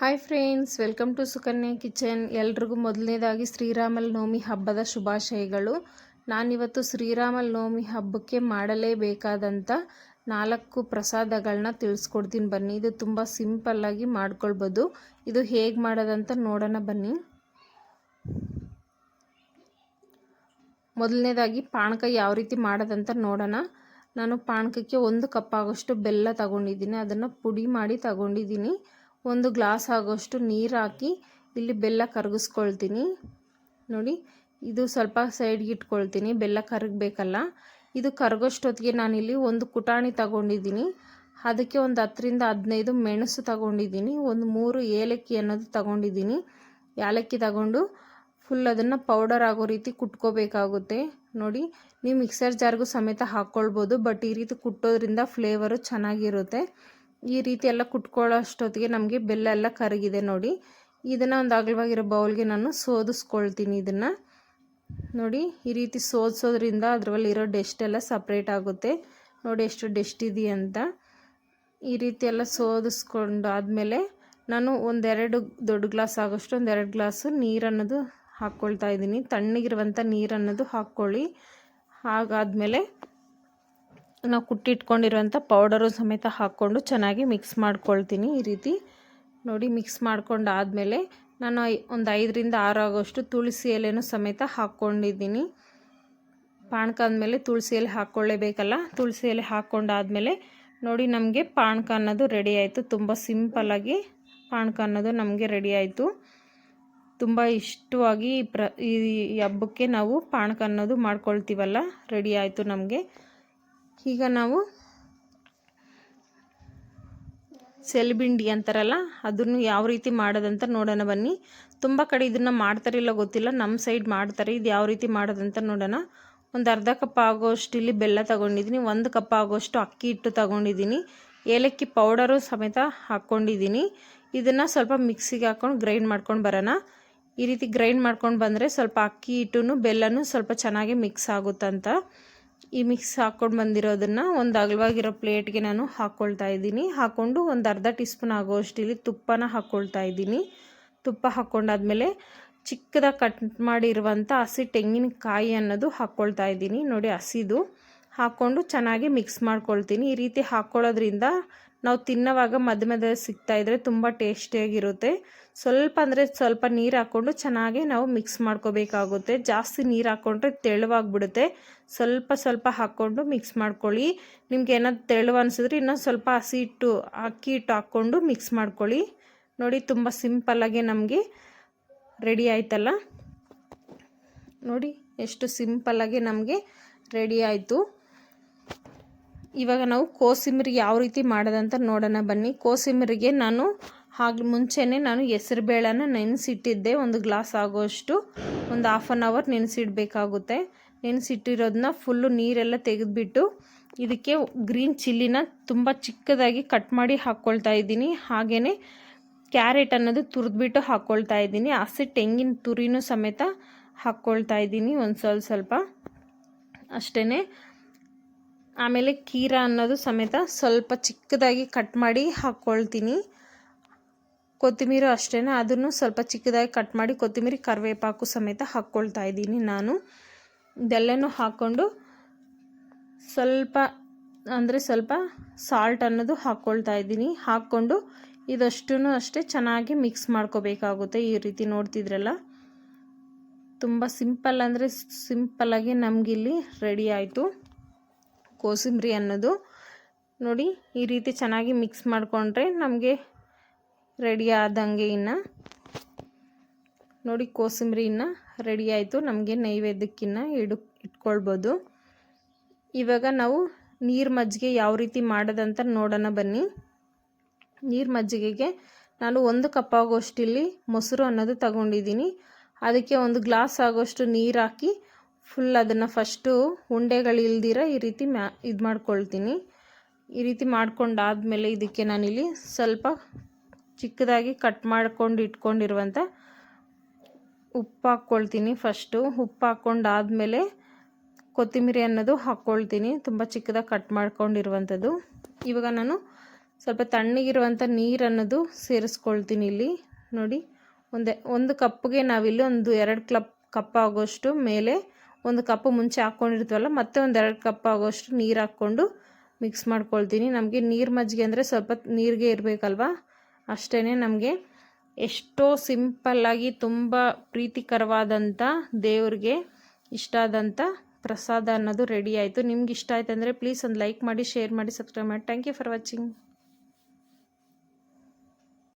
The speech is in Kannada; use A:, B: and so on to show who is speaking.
A: Hi friends welcome to Sukanya kitchen ಎಲ್ರಿಗೂ ಮೊದಲನೇದಾಗಿ ಶ್ರೀರಾಮಲ್ ನವಮಿ ಹಬ್ಬದ ಶುಭಾಶಯಗಳು. ನಾನಿವತ್ತು ಶ್ರೀರಾಮಲ್ ನವಮಿ ಹಬ್ಬಕ್ಕೆ ಮಾಡಲೇಬೇಕಾದಂಥ ನಾಲ್ಕು ಪ್ರಸಾದಗಳನ್ನ ತಿಳಿಸ್ಕೊಡ್ತೀನಿ ಬನ್ನಿ. ಇದು ತುಂಬ ಸಿಂಪಲ್ಲಾಗಿ ಮಾಡ್ಕೊಳ್ಬೋದು. ಇದು ಹೇಗೆ ಮಾಡೋದಂತ ನೋಡೋಣ ಬನ್ನಿ. ಮೊದಲನೇದಾಗಿ ಪಾನಕ ಯಾವ ರೀತಿ ಮಾಡೋದಂತ ನೋಡೋಣ. ನಾನು ಪಾನಕಕ್ಕೆ ಒಂದು ಕಪ್ ಆಗೋಷ್ಟು ಬೆಲ್ಲ ತಗೊಂಡಿದ್ದೀನಿ. ಅದನ್ನು ಪುಡಿ ಮಾಡಿ ತಗೊಂಡಿದ್ದೀನಿ. ಒಂದು ಗ್ಲಾಸ್ ಆಗೋಷ್ಟು ನೀರು ಹಾಕಿ ಇಲ್ಲಿ ಬೆಲ್ಲ ಕರಗಿಸ್ಕೊಳ್ತೀನಿ. ನೋಡಿ, ಇದು ಸ್ವಲ್ಪ ಸೈಡ್ಗೆ ಇಟ್ಕೊಳ್ತೀನಿ. ಬೆಲ್ಲ ಕರಗಬೇಕಲ್ಲ. ಇದು ಕರಗೋಷ್ಟೊತ್ತಿಗೆ ನಾನಿಲ್ಲಿ ಒಂದು ಕುಟಾಣಿ ತಗೊಂಡಿದ್ದೀನಿ. ಅದಕ್ಕೆ ಒಂದು ಹತ್ತರಿಂದ ಹದಿನೈದು ಮೆಣಸು ತಗೊಂಡಿದ್ದೀನಿ. ಒಂದು ಮೂರು ಏಲಕ್ಕಿ ಅನ್ನೋದು ತಗೊಂಡಿದ್ದೀನಿ. ಏಲಕ್ಕಿ ತಗೊಂಡು ಫುಲ್ ಅದನ್ನು ಪೌಡರ್ ಆಗೋ ರೀತಿ ಕುಟ್ಕೋಬೇಕಾಗುತ್ತೆ. ನೋಡಿ, ನೀವು ಮಿಕ್ಸರ್ ಜಾರ್ಗೂ ಸಮೇತ ಹಾಕ್ಕೊಳ್ಬೋದು ಬಟ್ ಈ ರೀತಿ ಕುಟ್ಟೋದ್ರಿಂದ ಫ್ಲೇವರು ಚೆನ್ನಾಗಿರುತ್ತೆ. ಈ ರೀತಿ ಎಲ್ಲ ಕುಟ್ಕೊಳ್ಳೋ ಅಷ್ಟೊತ್ತಿಗೆ ನಮಗೆ ಬೆಲ್ಲ ಎಲ್ಲ ಕರಗಿದೆ ನೋಡಿ. ಇದನ್ನು ಒಂದು ಅಗಲವಾಗಿರೋ ಬೌಲ್ಗೆ ನಾನು ಸೋದಿಸ್ಕೊಳ್ತೀನಿ ಇದನ್ನು. ನೋಡಿ, ಈ ರೀತಿ ಸೋದಿಸೋದ್ರಿಂದ ಅದರಲ್ಲಿರೋ ಡೆಸ್ಟ್ ಎಲ್ಲ ಸಪ್ರೇಟ್ ಆಗುತ್ತೆ. ನೋಡಿ ಎಷ್ಟು ಡೆಸ್ಟ್ ಇದೆಯಂತ ಈ ರೀತಿ ಎಲ್ಲ ಸೋದಿಸ್ಕೊಂಡು ಆದಮೇಲೆ ನಾನು ಒಂದೆರಡು ದೊಡ್ಡ ಗ್ಲಾಸ್ ಆಗೋಷ್ಟು ಒಂದೆರಡು ಗ್ಲಾಸು ನೀರನ್ನೋದು ಹಾಕ್ಕೊಳ್ತಾ ಇದ್ದೀನಿ. ತಣ್ಣಗಿರುವಂಥ ನೀರನ್ನೋದು ಹಾಕ್ಕೊಳ್ಳಿ. ಹಾಗಾದಮೇಲೆ ನಾವು ಕುಟ್ಟಿಟ್ಕೊಂಡಿರುವಂಥ ಪೌಡರು ಸಮೇತ ಹಾಕ್ಕೊಂಡು ಚೆನ್ನಾಗಿ ಮಿಕ್ಸ್ ಮಾಡ್ಕೊಳ್ತೀನಿ ಈ ರೀತಿ. ನೋಡಿ, ಮಿಕ್ಸ್ ಮಾಡ್ಕೊಂಡು ಆದಮೇಲೆ ನಾನು ಒಂದು ಐದರಿಂದ ಆರು ಆಗೋಷ್ಟು ತುಳಸಿ ಎಲೆನೂ ಸಮೇತ ಹಾಕ್ಕೊಂಡಿದ್ದೀನಿ. ಪಾನಕ ಅಂದಮೇಲೆ ತುಳಸಿ ಎಲೆ ಹಾಕ್ಕೊಳ್ಳೇಬೇಕಲ್ಲ? ತುಳಸಿ ಎಲೆ ಹಾಕ್ಕೊಂಡಾದಮೇಲೆ ನೋಡಿ, ನಮಗೆ ಪಾನಕ ಅನ್ನೋದು ರೆಡಿ ಆಯಿತು. ತುಂಬ ಸಿಂಪಲ್ಲಾಗಿ ಪಾನಕ ಅನ್ನೋದು ನಮಗೆ ರೆಡಿ ಆಯಿತು. ತುಂಬ ಇಷ್ಟವಾಗಿ ಪ್ರ, ಈ ಹಬ್ಬಕ್ಕೆ ನಾವು ಪಾನಕ ಅನ್ನೋದು ಮಾಡ್ಕೊಳ್ತೀವಲ್ಲ? ರೆಡಿ ಆಯಿತು ನಮಗೆ. ಈಗ ನಾವು ಸೆಲ್ಬಿಂಡಿ ಅಂತಾರಲ್ಲ, ಅದನ್ನು ಯಾವ ರೀತಿ ಮಾಡೋದಂತ ನೋಡೋಣ ಬನ್ನಿ. ತುಂಬ ಕಡೆ ಇದನ್ನು ಮಾಡ್ತಾರಿಲ್ಲ ಗೊತ್ತಿಲ್ಲ ನಮ್ಮ ಸೈಡ್ ಮಾಡ್ತಾರೆ, ಇದು ಯಾವ ರೀತಿ ಮಾಡೋದಂತ ನೋಡೋಣ. ಒಂದು ಅರ್ಧ ಕಪ್ ಆಗೋಷ್ಟು ಇಲ್ಲಿ ಬೆಲ್ಲ ತಗೊಂಡಿದ್ದೀನಿ, ಒಂದು ಕಪ್ ಆಗೋಷ್ಟು ಅಕ್ಕಿ ಹಿಟ್ಟು ತಗೊಂಡಿದ್ದೀನಿ, ಏಲಕ್ಕಿ ಪೌಡರು ಸಮೇತ ಹಾಕ್ಕೊಂಡಿದ್ದೀನಿ ಇದನ್ನು ಸ್ವಲ್ಪ ಮಿಕ್ಸಿಗೆ ಹಾಕ್ಕೊಂಡು ಗ್ರೈಂಡ್ ಮಾಡ್ಕೊಂಡು ಬರೋಣ. ಈ ರೀತಿ ಗ್ರೈಂಡ್ ಮಾಡ್ಕೊಂಡು ಬಂದರೆ ಸ್ವಲ್ಪ ಅಕ್ಕಿ ಹಿಟ್ಟು ಬೆಲ್ಲನೂ ಸ್ವಲ್ಪ ಚೆನ್ನಾಗಿ ಮಿಕ್ಸ್ ಆಗುತ್ತಂತ. ಈ ಮಿಕ್ಸ್ ಹಾಕ್ಕೊಂಡು ಬಂದಿರೋದನ್ನು ಒಂದು ಅಗಲವಾಗಿರೋ ಪ್ಲೇಟ್ಗೆ ನಾನು ಹಾಕ್ಕೊಳ್ತಾ ಇದ್ದೀನಿ. ಹಾಕ್ಕೊಂಡು ಒಂದು ಅರ್ಧ ಟೀ ಸ್ಪೂನ್ ತುಪ್ಪನ ಹಾಕ್ಕೊಳ್ತಾ ಇದ್ದೀನಿ. ತುಪ್ಪ ಹಾಕ್ಕೊಂಡಾದ್ಮೇಲೆ ಚಿಕ್ಕದಾಗಿ ಕಟ್ ಮಾಡಿರುವಂಥ ಹಸಿ ತೆಂಗಿನಕಾಯಿ ಅನ್ನೋದು ಹಾಕ್ಕೊಳ್ತಾ ಇದ್ದೀನಿ. ನೋಡಿ ಹಸಿದು. ಹಾಕ್ಕೊಂಡು ಚೆನ್ನಾಗಿ ಮಿಕ್ಸ್ ಮಾಡ್ಕೊಳ್ತೀನಿ. ಈ ರೀತಿ ಹಾಕ್ಕೊಳ್ಳೋದ್ರಿಂದ ನಾವು ತಿನ್ನೋವಾಗ ಮಧ್ಯ ಮಧ್ಯ ಸಿಗ್ತಾಯಿದ್ರೆ ತುಂಬ ಟೇಸ್ಟಿಯಾಗಿರುತ್ತೆ. ಸ್ವಲ್ಪ ಅಂದರೆ ಸ್ವಲ್ಪ ನೀರು ಹಾಕ್ಕೊಂಡು ಚೆನ್ನಾಗಿ ನಾವು ಮಿಕ್ಸ್ ಮಾಡ್ಕೋಬೇಕಾಗುತ್ತೆ. ಜಾಸ್ತಿ ನೀರು ಹಾಕ್ಕೊಂಡ್ರೆ ತೆಳುವಾಗಿಬಿಡುತ್ತೆ. ಸ್ವಲ್ಪ ಸ್ವಲ್ಪ ಹಾಕ್ಕೊಂಡು ಮಿಕ್ಸ್ ಮಾಡ್ಕೊಳ್ಳಿ. ನಿಮ್ಗೆ ಏನಾದ್ರು ತೆಳುವ ಅನಿಸಿದ್ರೆ ಇನ್ನೊಂದು ಸ್ವಲ್ಪ ಹಸಿ ಹಿಟ್ಟು, ಅಕ್ಕಿ ಹಿಟ್ಟು ಹಾಕ್ಕೊಂಡು ಮಿಕ್ಸ್ ಮಾಡ್ಕೊಳ್ಳಿ. ನೋಡಿ ತುಂಬ ಸಿಂಪಲ್ಲಾಗಿ ನಮಗೆ ರೆಡಿ ಆಯ್ತಲ್ಲ? ನೋಡಿ ಎಷ್ಟು ಸಿಂಪಲ್ಲಾಗಿ ನಮಗೆ ರೆಡಿ ಆಯಿತು. ಇವಾಗ ನಾವು ಕೋಸಿಂಬರಿ ಯಾವ ರೀತಿ ಮಾಡೋದಂತ ನೋಡೋಣ ಬನ್ನಿ. ಕೋಸಿಂಬರಿಗೆ ನಾನು ಹಾಗೆ ಮುಂಚೆನೇ ನಾನು ಹೆಸರು ಬೇಳೆನ ನೆನೆಸಿಟ್ಟಿದ್ದೆ. ಒಂದು ಗ್ಲಾಸ್ ಆಗೋಷ್ಟು, ಒಂದು ಹಾಫ್ ಆನ್ ಅವರ್ ನೆನೆಸಿಡ್ಬೇಕಾಗುತ್ತೆ. ನೆನೆಸಿಟ್ಟಿರೋದನ್ನ ಫುಲ್ಲು ನೀರೆಲ್ಲ ತೆಗೆದುಬಿಟ್ಟು ಇದಕ್ಕೆ ಗ್ರೀನ್ ಚಿಲ್ಲಿನ ತುಂಬ ಚಿಕ್ಕದಾಗಿ ಕಟ್ ಮಾಡಿ ಹಾಕ್ಕೊಳ್ತಾ ಇದ್ದೀನಿ. ಹಾಗೆಯೇ ಕ್ಯಾರೆಟ್ ಅನ್ನೋದು ತುರಿದ್ಬಿಟ್ಟು ಹಾಕ್ಕೊಳ್ತಾ ಇದ್ದೀನಿ. ಹಸಿ ತೆಂಗಿನ ತುರಿನೂ ಸಮೇತ ಹಾಕ್ಕೊಳ್ತಾ ಇದ್ದೀನಿ ಒಂದು ಸ್ವಲ್ಪ. ಸ್ವಲ್ಪ ಅಷ್ಟೇ ಆಮೇಲೆ ಕೀರ ಅನ್ನೋದು ಸಮೇತ ಸ್ವಲ್ಪ ಚಿಕ್ಕದಾಗಿ ಕಟ್ ಮಾಡಿ ಹಾಕ್ಕೊಳ್ತೀನಿ ಕೊತ್ತಿಮೀರು ಅಷ್ಟೇ ಅದನ್ನು ಸ್ವಲ್ಪ ಚಿಕ್ಕದಾಗಿ ಕಟ್ ಮಾಡಿ ಕೊತ್ತಿಮೀರಿ ಕರಿವೇಪಾಕು ಸಮೇತ ಹಾಕ್ಕೊಳ್ತಾ ಇದ್ದೀನಿ ನಾನು. ಇದೆಲ್ಲನೂ ಹಾಕ್ಕೊಂಡು ಸ್ವಲ್ಪ, ಅಂದರೆ ಸ್ವಲ್ಪ ಸಾಲ್ಟ್ ಅನ್ನೋದು ಹಾಕ್ಕೊಳ್ತಾ ಇದ್ದೀನಿ. ಹಾಕ್ಕೊಂಡು ಇದಷ್ಟು ಅಷ್ಟೇ ಚೆನ್ನಾಗಿ ಮಿಕ್ಸ್ ಮಾಡ್ಕೋಬೇಕಾಗುತ್ತೆ ಈ ರೀತಿ ನೋಡ್ತಿದ್ರಲ್ಲ. ತುಂಬ ಸಿಂಪಲ್ ಅಂದರೆ ಸಿಂಪಲ್ಲಾಗಿ ನಮಗಿಲ್ಲಿ ರೆಡಿ ಆಯಿತು. ಕೋಸಂಬರಿ ಅನ್ನೋದು. ನೋಡಿ, ಈ ರೀತಿ ಚೆನ್ನಾಗಿ ಮಿಕ್ಸ್ ಮಾಡಿಕೊಂಡ್ರೆ ನಮಗೆ ರೆಡಿ ಆದಂಗೆ ಇನ್ನು. ನೋಡಿ, ಕೋಸಂಬರಿ ಇನ್ನು ರೆಡಿ ಆಯಿತು. ನಮಗೆ ನೈವೇದ್ಯಕ್ಕಿನ್ನ ಇಡು, ಇಟ್ಕೊಳ್ಬೋದು. ಇವಾಗ ನಾವು ನೀರು ಮಜ್ಜಿಗೆ ಯಾವ ರೀತಿ ಮಾಡೋದಂತ ನೋಡೋಣ ಬನ್ನಿ. ನೀರು ಮಜ್ಜಿಗೆಗೆ ನಾನು ಒಂದು ಕಪ್ ಆಗೋಷ್ಟು ಇಲ್ಲಿ ಮೊಸರು ಅನ್ನೋದು ತಗೊಂಡಿದ್ದೀನಿ. ಅದಕ್ಕೆ ಒಂದು ಗ್ಲಾಸ್ ಆಗೋಷ್ಟು ನೀರು ಹಾಕಿ ಫುಲ್ ಅದನ್ನು ಫಸ್ಟು ಉಂಡೆಗಳಿಲ್ದಿರ ಈ ರೀತಿ ಮ್ಯಾ, ಇದು ಮಾಡ್ಕೊಳ್ತೀನಿ. ಈ ರೀತಿ ಮಾಡ್ಕೊಂಡಾದಮೇಲೆ ಇದಕ್ಕೆ ನಾನಿಲ್ಲಿ ಸ್ವಲ್ಪ ಚಿಕ್ಕದಾಗಿ ಕಟ್ ಮಾಡ್ಕೊಂಡು ಇಟ್ಕೊಂಡಿರುವಂಥ ಉಪ್ಪು ಹಾಕ್ಕೊಳ್ತೀನಿ. ಫಸ್ಟು ಉಪ್ಪು ಹಾಕ್ಕೊಂಡಾದಮೇಲೆ ಕೊತ್ತಿಮಿರಿ ಅನ್ನೋದು ಹಾಕ್ಕೊಳ್ತೀನಿ. ತುಂಬ ಚಿಕ್ಕದಾಗಿ ಕಟ್ ಮಾಡ್ಕೊಂಡಿರುವಂಥದ್ದು. ಇವಾಗ ನಾನು ಸ್ವಲ್ಪ ತಣ್ಣಗಿರುವಂಥ ನೀರು ಅನ್ನೋದು ಸೇರಿಸ್ಕೊಳ್ತೀನಿ ಇಲ್ಲಿ. ನೋಡಿ, ಒಂದೇ, ಒಂದು ಕಪ್ಗೆ ನಾವಿಲ್ಲಿ ಒಂದು ಎರಡು ಕ್ಲಪ್ ಕಪ್ ಆಗೋಷ್ಟು ಮೇಲೆ ಒಂದು ಕಪ್ ಮುಂಚೆ ಹಾಕ್ಕೊಂಡಿರ್ತೀವಲ್ಲ ಮತ್ತೆ ಒಂದು ಎರಡು ಕಪ್ ಆಗೋಷ್ಟು ನೀರು ಹಾಕ್ಕೊಂಡು ಮಿಕ್ಸ್ ಮಾಡ್ಕೊಳ್ತೀನಿ. ನಮಗೆ ನೀರು ಮಜ್ಜಿಗೆ ಅಂದರೆ ಸ್ವಲ್ಪ ನೀರಿಗೆ ಇರಬೇಕಲ್ವಾ? ಅಷ್ಟೇ ನಮಗೆ ಎಷ್ಟೋ ಸಿಂಪಲ್ಲಾಗಿ ತುಂಬ ಪ್ರೀತಿಕರವಾದಂಥ ದೇವ್ರಿಗೆ ಇಷ್ಟ ಆದಂಥ ಪ್ರಸಾದ ಅನ್ನೋದು ರೆಡಿ ಆಯಿತು. ನಿಮ್ಗೆ ಇಷ್ಟ ಆಯ್ತು ಅಂದರೆ ಪ್ಲೀಸ್ ಒಂದು ಲೈಕ್ ಮಾಡಿ ಶೇರ್ ಮಾಡಿ ಸಬ್ಸ್ಕ್ರೈಬ್ ಮಾಡಿ. Thank you for watching